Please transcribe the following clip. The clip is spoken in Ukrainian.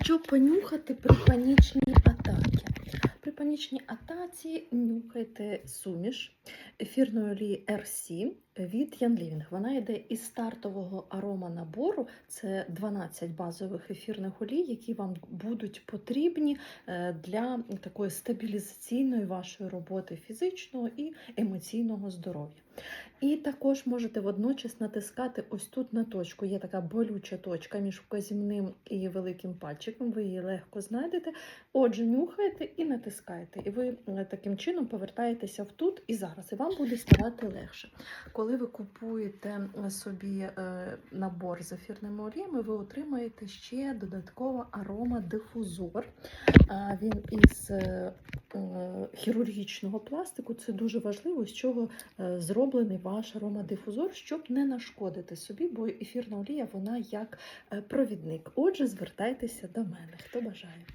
Що понюхати при панічній атаці? При панічній атаці нюхайте суміш ефірної олії RC від Ян Living. Вона йде із стартового арома набору. Це 12 базових ефірних олій, які вам будуть потрібні е, для такої стабілізаційної вашої роботи фізичного і емоційного здоров'я. І також можете водночас натискати ось тут на точку. Є така болюча точка між вказівним і великим пальчиком. Ви її легко знайдете. Отже, нюхаєте і натискаєте. І ви е, таким чином повертаєтеся в тут і зараз. І вам буде ставати легше. Коли ви купуєте собі е, набор з ефірними оліями, ви отримаєте ще додатково аромадифузор. Він із е, е, хірургічного пластику. Це дуже важливо, з чого е, зроблений ваш аромадифузор, щоб не нашкодити собі, бо ефірна олія вона як е, провідник. Отже, звертайтеся до мене, хто бажає.